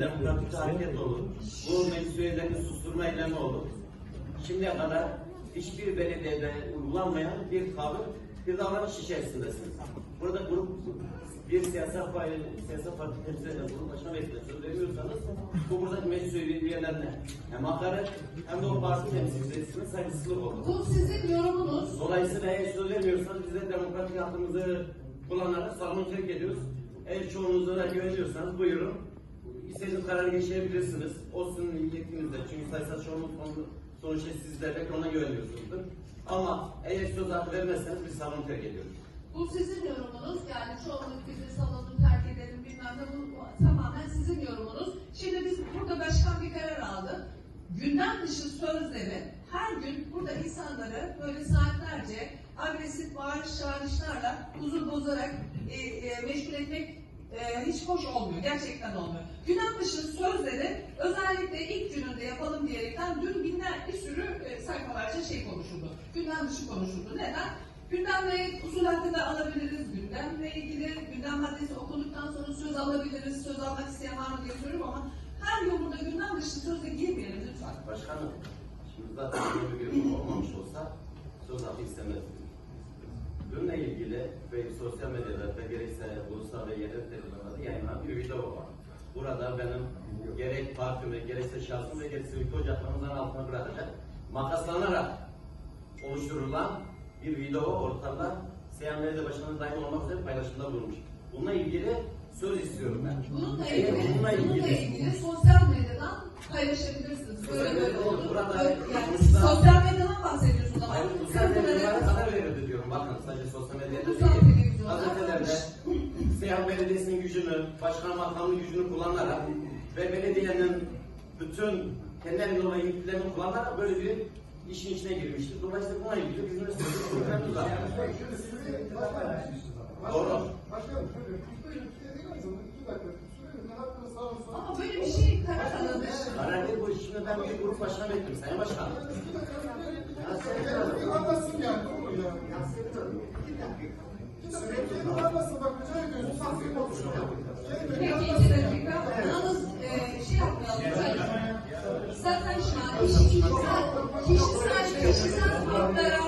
demokratik hareket olur. Bu meclis susturma eylemi olur. Şimdiye kadar hiçbir belediyede uygulanmayan bir tavır, bir davranış içerisindesiniz. Burada grup bir siyasal parti, siyasal parti temsil eden grup başına vekile söz veriyorsanız bu buradaki meclis üyelerine hem hakaret hem de o parti temsilcisine saygısızlık olur. Bu sizin yorumunuz. Dolayısıyla eğer söz vermiyorsanız bize demokratik hakkımızı kullanarak salonu terk ediyoruz. Eğer çoğunuza güveniyorsanız buyurun. İstediğiniz kararı geçirebilirsiniz. O sizin yetkinizde. Çünkü sayısal çoğunluk konu- sonuçta sizler belki ona güveniyorsunuzdur. Ama eğer söz hakkı vermezseniz biz salonu terk ediyoruz. Bu sizin yorumunuz. Yani çoğunluk bizi salonu terk edelim bilmem ne. Bu tamamen sizin yorumunuz. Şimdi biz burada başkan bir karar aldı. Gündem dışı sözleri her gün burada insanları böyle saatlerce agresif bağırış çağrışlarla huzur bozarak e, e, meşgul etmek e, hiç hoş olmuyor. Gerçekten olmuyor. Gündem dışı sözleri özellikle ilk gününde yapalım diyerekten dün binler bir sürü e, sayfalarca şey konuşuldu. Gündem dışı konuşuldu. Neden? Gündemle usul hakkında alabiliriz. Gündemle ilgili gündem maddesi okuduktan sonra söz alabiliriz. Söz almak isteyen var mı diye soruyorum ama her yıl burada gündem dışı sözle girmeyelim lütfen. Başkanım, şimdi zaten böyle bir olmamış olsa söz hakkı istemezdim. Bununla ilgili ve sosyal medyada gerekse ulusal ve yerel televizyonlarda yayınlanan bir video var. Burada benim gerek partimi, gerekse şahsım ve gerekse ülke ocaklarımızdan altına bırakacak makaslanarak oluşturulan bir video ortada Seyhan Belediye Başkanı dahil olmak üzere paylaşımda bulunmuş. Bununla ilgili söz istiyorum ben. Bununla ilgili, bununla bununla ilgili ilgili sosyal medyadan paylaşabilirsiniz. Böyle böyle oldu. Burada- yani sosyal medyadan bahsediyorsunuz ama. Hayır, sosyal medyaya kadar verildi diyorum. Bakın sadece sosyal medyada değil. Gazetelerde. Seyhan Belediyesi'nin gücünü, başkan makamının gücünü kullanarak ve belediyenin bütün kendi elinde olan yetkilerini kullanarak böyle bir işin içine girmiştir. Dolayısıyla buna ilgili bizim de söylediğimiz zaten. Doğru. Başkanım şöyle, şöyle bir değil mi? İki dakika. Sürenizi hakkını sağ olsun. Ama böyle bir şey karar alınmış. Karar değil bu iş. Şimdi ben bir grup başına bekliyorum Sayın Başkan. İki dakika. Bir anlatsın yani. Ne olur ya? Bir dakika. Kendini anlatsın. Bak rica ediyorsun. Sakin konuşuyor. Peki iki dakika. Yalnız e, şey yapmayalım. Zaten şu an kişisel, kişisel, kişisel haklara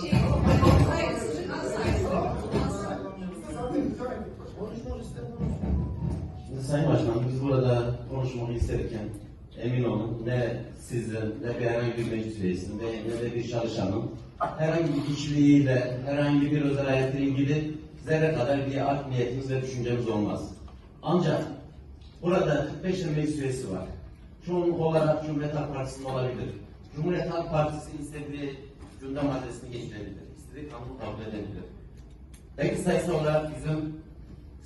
şey, saygısızlık asla Zaten rica ettik. Şimdi Sayın Başkanım biz burada konuşmak isterken emin olun ne sizin ne bir herhangi bir meclis üyesinin ne de bir çalışanın herhangi bir kişiliğiyle herhangi bir özel hayatla ilgili zerre kadar bir art niyetimiz ve düşüncemiz olmaz. Ancak burada 45 tane meclis üyesi var. Çoğunluk olarak Cumhuriyet Halk Partisi'nin olabilir. Cumhuriyet Halk Partisi istediği gündem maddesini geçirebilir. istediği kanunu kabul edebilir. Belki sayısı olarak bizim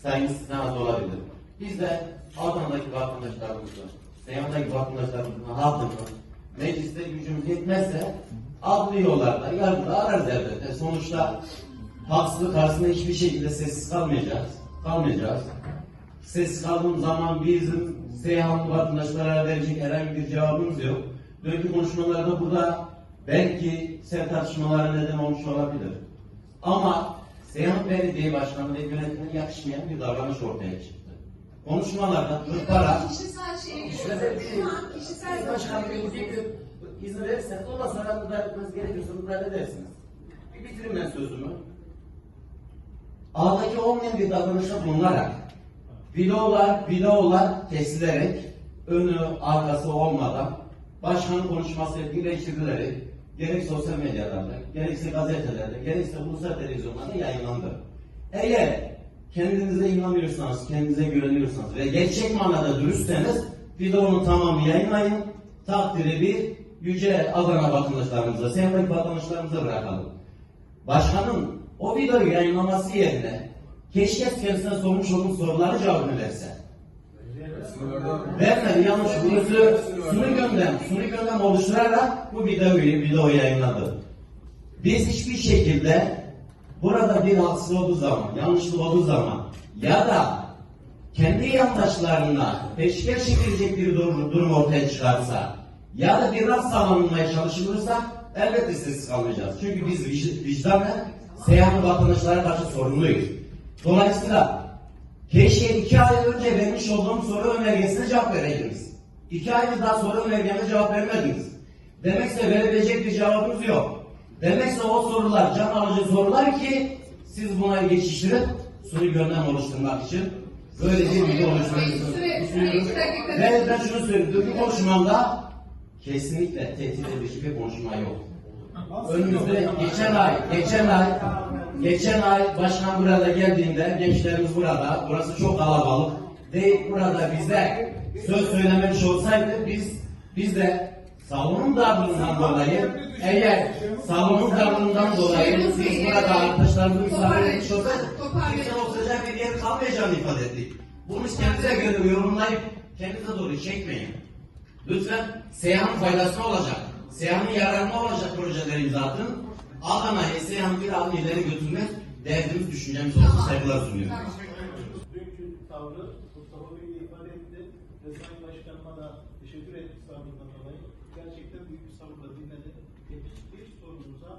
sayımız az olabilir. Biz de Adana'daki vatandaşlarımızı, Seyhan'daki vatandaşlarımızın halkını mecliste gücümüz yetmezse adli yollarda, yargıda ararız elbette. Sonuçta haksızlık karşısında hiçbir şekilde sessiz kalmayacağız. Kalmayacağız. Sessiz kaldığımız zaman bizim Seyhanlı vatandaşlara verecek herhangi bir cevabımız yok. Dünkü konuşmalarda burada belki sert tartışmalara neden olmuş olabilir. Ama Seyhan Belediye Başkanı ve yönetimine yakışmayan bir davranış ortaya çıktı. Konuşmalarda kırparak Kişisel şey kişisel Başkan Bey bir gün izin verirseniz ondan sonra müdahale etmeniz gerekiyorsa müdahale edersiniz. Bir bitireyim ben sözümü. Ağdaki olmayan bir davranışta bulunarak videolar, videolar kesilerek önü arkası olmadan başkanın konuşması birleştirilerek gerek sosyal medyalarda, gerekse gazetelerde, gerekse ulusal televizyonlarda yayınlandı. Eğer kendinize inanıyorsanız, kendinize güveniyorsanız ve gerçek manada dürüstseniz videonun tamamı yayınlayın. Takdiri bir yüce Adana vatandaşlarımıza, sembolik vatandaşlarımıza bırakalım. Başkanın o videoyu yayınlaması yerine keşke kendisine sormuş olduğum soruları cevabını verse. Vermedi yanlış burası sunu göndem, sunu göndem oluşturarak bu videoyu, videoyu yayınladı. Biz hiçbir şekilde burada bir haksız olduğu zaman, yanlışlık olduğu zaman ya da kendi yandaşlarına peşkeş çekilecek bir durum, durum ortaya çıkarsa ya da bir raf sağlanmaya çalışılırsa elbette sessiz kalmayacağız. Çünkü biz vic- vicdanen Seyhanlı vatandaşlara karşı sorumluyuz. Dolayısıyla Keşke iki ay önce vermiş olduğum soru önergesine cevap vereydiniz. İki ay daha soru önergeme cevap vermediniz. Demekse verebilecek bir cevabınız yok. Demekse o sorular can alıcı sorular ki siz buna geçiştirip suni gündem oluşturmak için böyle bir bilgi dakika. Ve ben şunu söyleyeyim. Bu konuşmamda kesinlikle tehdit edici bir konuşma yok. Önümüzde geçen ay, geçen ay, geçen ay başkan burada geldiğinde gençlerimiz burada, burası çok kalabalık. Değil burada bize söz söylememiş olsaydı biz biz de salonun darlığından dolayı eğer salonun darlığından dolayı biz burada arkadaşlarımızı misafir etmiş olsaydık kimse oturacak bir yer kalmayacağını ifade ettik. Bunu kendinize göre yorumlayıp kendinize doğru çekmeyin. Lütfen Seyhan'ın faydasına olacak. Seyhan'ın yararına olacak projeleri imza atın. Adana'yı Seyhan'ı bir adım ileri götürmek derdimiz, düşüncemiz olsun. Saygılar sunuyorum. Tamam. Dünkü tavrı Mustafa Bey de ifade etti ve Sayın Başkanıma da teşekkür ettik sabrından dolayı. Gerçekten büyük bir sabırla dinledi. Ve hiçbir sorunuza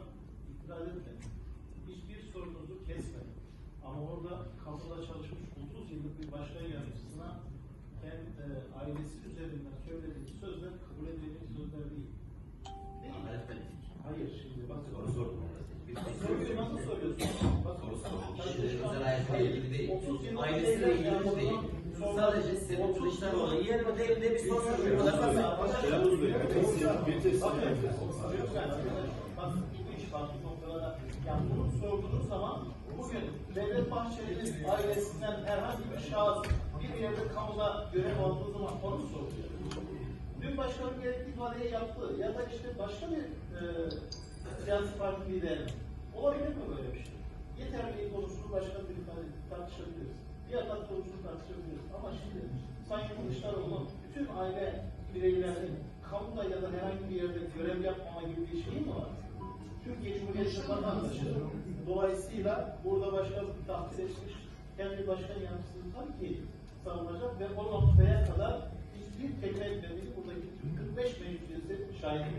itiraz etmedi. Hiçbir sorunuzu kesmedi. Ama orada kamuda çalışmış 30 yıllık bir başkan yardımcısına kendi e, ailesi üzerinden söylediği sözler kabul edilecek sözler değil. Değil. Hayır şimdi bak Soru sordum. Soruyu nasıl soruyorsun? Bak, Soru sordum. özel hayatıyla ilgili değil. 30 yıllık Ailesiyle ilgili değil. Sadece Selim Kılıçdaroğlu yerine değil de bir soru soruyor. Bakın, bak, üç farklı noktalara bunu sorduğunuz zaman bugün Devlet Bahçeli'nin ailesinden herhangi bir şahıs bir yerde kamuda görev aldığı zaman onu soruyor? Dün başkanın gerekli ifadeyi yaptı ya da işte başka bir e, siyasi parti lideri. Olabilir mi böyle bir şey? Yeterli konusunu başka bir ifade tartışabiliriz. Atak konusunu tartışabiliriz. Ama şimdi Sayın Kılıçdaroğlu'nun bütün aile bireylerinin kamuda ya da herhangi bir yerde görev yapmama gibi bir şey mi var? Türkiye Cumhuriyeti vatandaşı. Dolayısıyla burada başkan tahsil etmiş kendi başkan yardımcısını tabii ki savunacak ve o noktaya kadar hiçbir kelime etmediğini buradaki tüm 45 meclis üyesi şahit.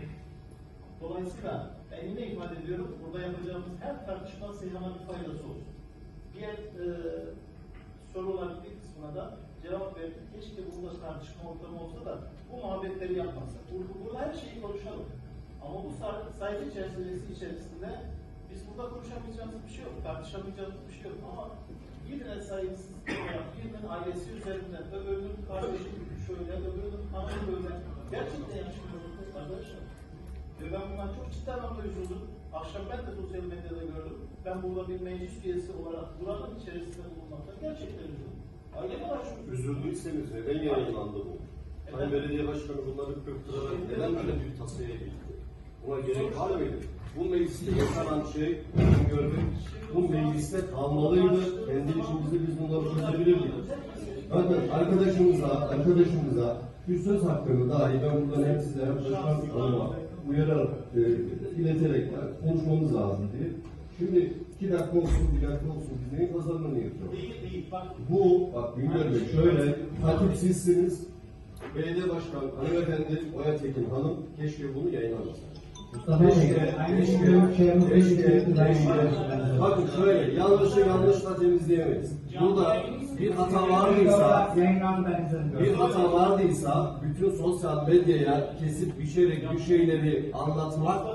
Dolayısıyla ben yine ifade ediyorum, burada yapacağımız her tartışma Seyhan'a bir faydası olsun. Diğer e, soruların bir kısmına da cevap verdik. Keşke burada tartışma ortamı olsa da bu muhabbetleri yapmasak. Burada, burada her şeyi konuşalım. Ama bu say- saygı çerçevesi içerisinde biz burada konuşamayacağımız bir şey yok, tartışamayacağımız bir şey yok. Ama birine saygısız olarak, birinin ailesi üzerinden, öbürünün kardeşi şöyle, öbürünün hanımı böyle. Gerçekten yaşamıyoruz arkadaşlar. Ve ben bundan çok ciddi anlamda üzüldüm. Akşam ben de sosyal medyada gördüm. Ben burada bir meclis üyesi olarak buranın içerisinde bulunmaktan gerçekten üzüldüm. Aileme başvurdum. Üzüldüyseniz neden yayınlandı bu? Sayın Belediye Başkanı bunları kırptırarak neden böyle bir tasaya gitti? Buna gerek var mıydı? Bu mecliste yaşanan şey, görmek, bu mecliste kalmalıydı. Kendi içimizde biz bunları çözebilirdik. Bakın arkadaşımıza, arkadaşımıza bir söz hakkını dahi ben buradan hem size hem başkan uyararak, e, ileterek konuşmamız lazım diye. Şimdi iki dakika olsun, bir dakika olsun, biz neyin pazarını yapıyoruz? Değil değil bak. Bu, bak Güngör Bey şöyle, hatip sizsiniz, belediye başkan hanımefendi Oya Tekin Hanım, keşke bunu yayınlamasaydı. Mustafa Bey, aynı şey Şehmuz Bey söyledi, aynı şey Bakın şöyle, yanlışı yanlışla temizleyemeyiz. Burada bir hata vardıysa, bir hata vardıysa, bütün sosyal medyaya kesip biçerek bir şeyleri anlatmak,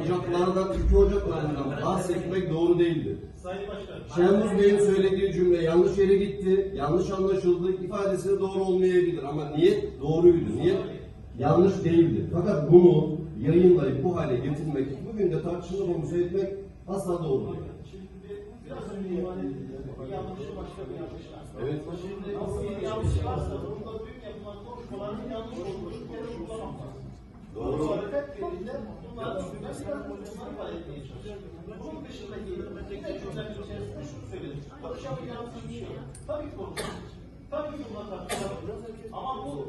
ocaklardan, iki ocaklarından bahsetmek doğru değildir. Sayın Başkan. Şenuz Bey'in söylediği cümle yanlış yere gitti, yanlış anlaşıldı, ifadesi de doğru olmayabilir ama niyet doğruydu, niyet yanlış değildi. Fakat bunu yayınlayıp bu hale getirmek, bugün de tartışma konusu etmek asla doğru değil. Biraz önce ifade edildi. Bir yanlışı başka bir yanlış var. Evet. Şimdi bir yanlış varsa bunda dün yapılan konuşmaların yanlış olduğunu bir kere kullanmak lazım. Doğru. Muhalefet bunların ben biraz konuşmaları ifade etmeye çalışıyorum. Bunun dışındaki yine cümlemin içerisinde şunu söyledim. Konuşamayacağımız bir şey yok. Tabii ki konuşuruz. Tabii ki buna tartışılır. Ama bu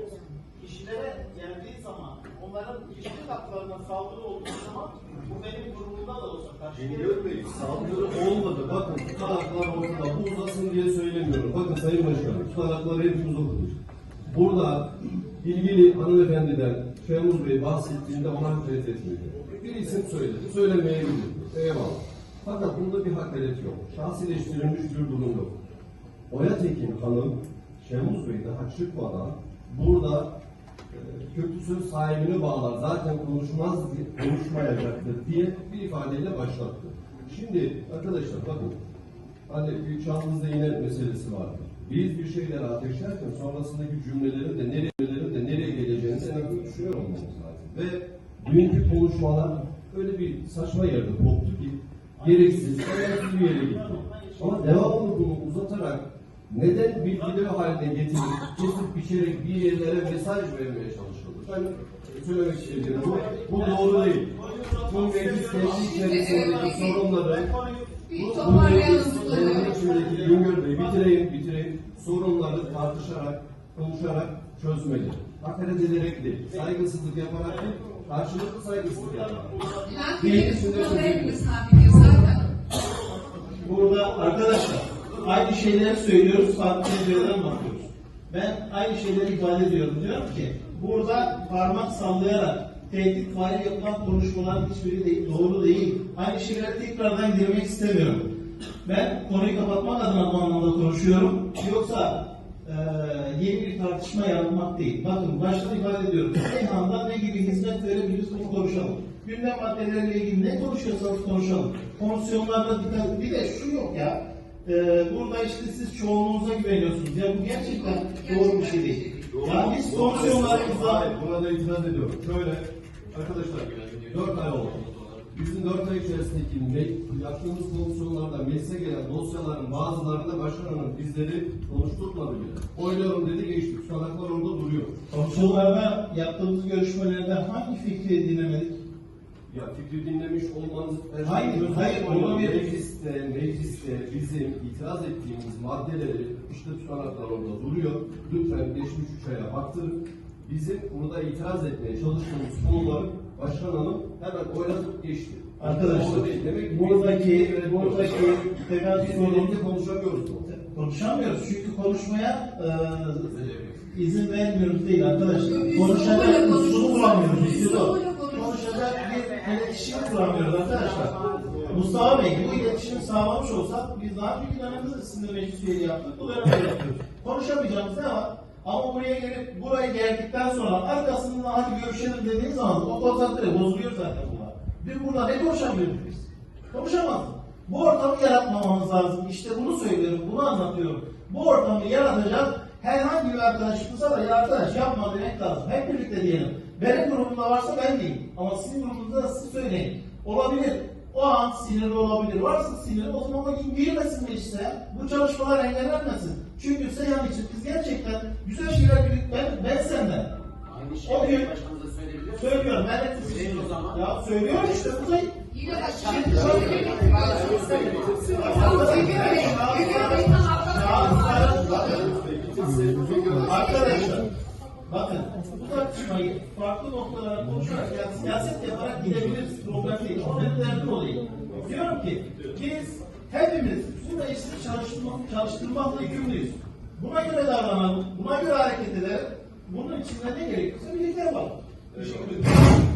kişilere geldiği zaman onların kişilik haklarına saldırı olduğu zaman bu benim grubumda da olsa karşı Güngör Bey, saldırı olmadı. Bakın tutanaklar ortada. Bu uzasın diye söylemiyorum. Bakın Sayın Başkanım, tutanakları hepimiz okuduk. Burada ilgili hanımefendiden Şemuz Bey bahsettiğinde ona hakaret etmedi. Bir isim söyledi, söylemeyebilir. Eyvallah. Fakat bunda bir hakaret yok. Şahsileştirilmiş bir durum yok. Oya Tekin Hanım, Şemuz Bey daha çıkmadan burada e, köklü söz sahibini bağlar, zaten konuşmaz, konuşmayacaktır diye bir ifadeyle başlattı. Şimdi arkadaşlar bakın, hani bir çaldığınızda yine meselesi vardı. Biz bir şeyleri ateşlerken sonrasındaki cümlelerin de nereye, de nereye geleceğini en azından düşünüyor olmamız lazım. Ve dünkü konuşmalar öyle bir saçma yerde koptu ki gereksiz, gereksiz bir yere gitti. Ama devamlı bunu uzatarak neden video haline getirip kesip biçerek bir yerlere mesaj vermeye çalışıldı? Ben söylemek istediğim bu, bu doğru değil. Bu meclis kendi içerisindeki sorunları Bir toparlayalım bunları. Güngör Bey bitireyim bitireyim sorunları tartışarak, konuşarak çözmeli. Hakaret ederek değil, saygısızlık yaparak değil, karşılıklı saygısızlık yaparak. Bülent Bey'in zaten. Burada arkadaşlar aynı şeyleri söylüyoruz, farklı pencereden bakıyoruz. Ben aynı şeyleri ifade ediyorum. Diyorum ki burada parmak sallayarak tehdit fail yapılan konuşmaların hiçbiri değil, doğru değil. Aynı şeylere tekrardan girmek istemiyorum. Ben konuyu kapatmak adına bu anlamda konuşuyorum. Yoksa eee, yeni bir tartışma yaratmak değil. Bakın başta ifade ediyorum. Seyhan'da ne gibi hizmet verebiliriz bunu konuşalım. Gündem maddeleriyle ilgili ne konuşuyorsanız konuşalım. Komisyonlarda dikkat, bir de şu yok ya. eee, burada işte siz çoğunluğunuza güveniyorsunuz. Ya bu gerçekten doğru bir şey değil. Ya biz komisyonlarımızda Hayır, buna da itiraz ediyorum. Şöyle, arkadaşlar, 4 ay oldu. Bizim 4 ay içerisindeki yaptığımız komisyonlarda meclise gelen dosyaların bazılarında başkan hanım bizleri konuşturmadı bile. Oyluyorum dedi geçti. Tutanaklar orada duruyor. komisyonlarda yaptığımız görüşmelerde hangi fikri dinlemedik? Ya fikri dinlemiş olmanız... Hayır, hayır, bir- Mecliste, mecliste bizim itiraz ettiğimiz maddeleri işte tutanaklar orada duruyor. Lütfen geçmiş üç aya baktırın. Bizim burada itiraz etmeye çalıştığımız konuları Başkan Hanım hemen oylatıp geçti. Arkadaşlar, Doğru değil. Demek ki buradaki, biz- buradaki temel biz sorun birlikte konuşamıyoruz. konuşamıyoruz çünkü konuşmaya e, izin vermiyoruz değil arkadaşlar. Konuşacak üslubu. Üslubuyla konuşuyoruz. Konuşacak bir iletişim kuramıyoruz arkadaşlar. Mustafa Bey bu iletişimi sağlamış olsak biz daha önceki dönemde de sizinle meclis üyeliği yaptık. Bu dönemde de yapıyoruz. Konuşamayacağımız ne var? Ama buraya gelip buraya geldikten sonra arkasından hadi görüşelim dediğiniz zaman o konsantre bozuluyor zaten bunlar. Dün burada ne konuşamıyorduk biz? Konuşamazdık. Bu ortamı yaratmamamız lazım. İşte bunu söylüyorum, bunu anlatıyorum. Bu ortamı yaratacak herhangi bir arkadaşımıza da ya arkadaş yapma demek lazım. Hep birlikte diyelim. Benim grubumda varsa ben diyeyim. Ama sizin grubunuzda da siz söyleyin. Olabilir. O an sinirli olabilir. Varsa sinirli o zaman gün girmesin meclise. Bu çalışmalar engellenmesin. Çünkü Seyhan için biz gerçekten güzel şeyler birlikte ben, ben senden. Aynı O gün- başkanımıza söyleyebilir? Söylüyorum ben de Söyleyin o zaman. Ya söylüyorum işte bu da Yine Şimdi şöyle- bir tam Arkadaşlar, bakın bu tartışmayı farklı noktalara konuşarak, siyaset yaparak gidebiliriz. O değil. Diyorum ki biz hepimiz bu meclisi çalıştırmak, çalıştırmakla yükümlüyüz. Buna göre davranalım, buna göre hareket edelim. Bunun içinde ne gerekiyorsa birlikte yapalım. Teşekkür ederim.